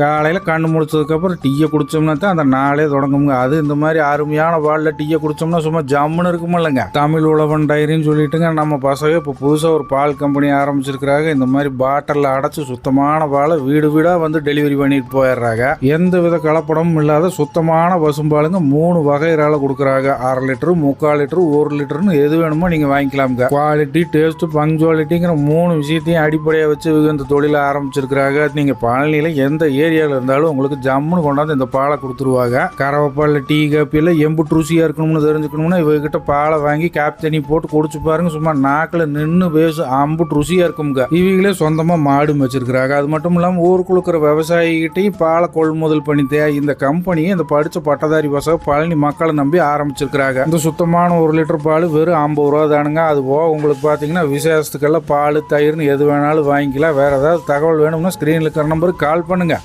காலையில் கண்ணு முடிச்சதுக்கப்புறம் டீயை குடிச்சோம்னா தான் அந்த நாளே தொடங்குங்க அது இந்த மாதிரி அருமையான பாலில் டீயை குடிச்சோம்னா சும்மா ஜம்முன்னு இருக்குமில்லங்க தமிழ் உழவன் டைரின்னு சொல்லிட்டுங்க நம்ம பசங்க இப்போ புதுசாக ஒரு பால் கம்பெனி ஆரம்பிச்சிருக்கிறாங்க. இந்த மாதிரி பாட்டிலில் அடைச்சி சுத்தமான பாலை வீடு வீடாக வந்து டெலிவரி பண்ணிட்டு போயிடுறாங்க. எந்த வித கலப்படமும் இல்லாத சுத்தமான பசும்பாலுங்க மூணு வகைகளால் கொடுக்குறாங்க. அரை லிட்டரு முக்கால் லிட்டரு ஒரு லிட்டருன்னு எது வேணுமோ நீங்கள் வாங்கிக்கலாமுங்க. குவாலிட்டி டேஸ்ட்டு பங்க்சுவாலிட்டிங்கிற மூணு விஷயத்தையும் அடிப்படையாக வச்சு இந்த தொழிலை ஆரம்பிச்சிருக்கிறாங்க. நீங்கள் பழனியில் எந்த ஏரியாவில் இருந்தாலும் உங்களுக்கு ஜம்முன்னு கொண்டாந்து இந்த பாலை கொடுத்துருவாங்க. கறவைப்பால் டீ காப்பியில் எம்புட்டு ருசியாக இருக்கணும்னு தெரிஞ்சுக்கணும்னா இவகிட்ட பாலை வாங்கி காப்பி தண்ணி போட்டு குடிச்சு பாருங்க. சும்மா நாக்கில் நின்று பேசு அம்புட்டு ருசியாக இருக்குங்க இவங்களே சொந்தமாக மாடு வச்சிருக்கிறாங்க அது மட்டும் இல்லாமல் ஊருக்குள்ள இருக்கிற விவசாயிகிட்டையும் பாலை கொள்முதல் பண்ணி தே இந்த கம்பெனியை இந்த படித்த பட்டதாரி பசங்க பழனி மக்களை நம்பி ஆரம்பிச்சிருக்கிறாங்க. இந்த சுத்தமான ஒரு லிட்டர் பால் வெறும் ஐம்பது ரூபா தானுங்க. அது போக உங்களுக்கு பார்த்தீங்கன்னா விசேஷத்துக்கெல்லாம் பால் தயிர்னு எது வேணாலும் வாங்கிக்கலாம். வேறு ஏதாவது தகவல் வேணும்னா ஸ்க்ரீனில் இருக்கிற நம்பருக்கு கால் பண்ணுங்கள்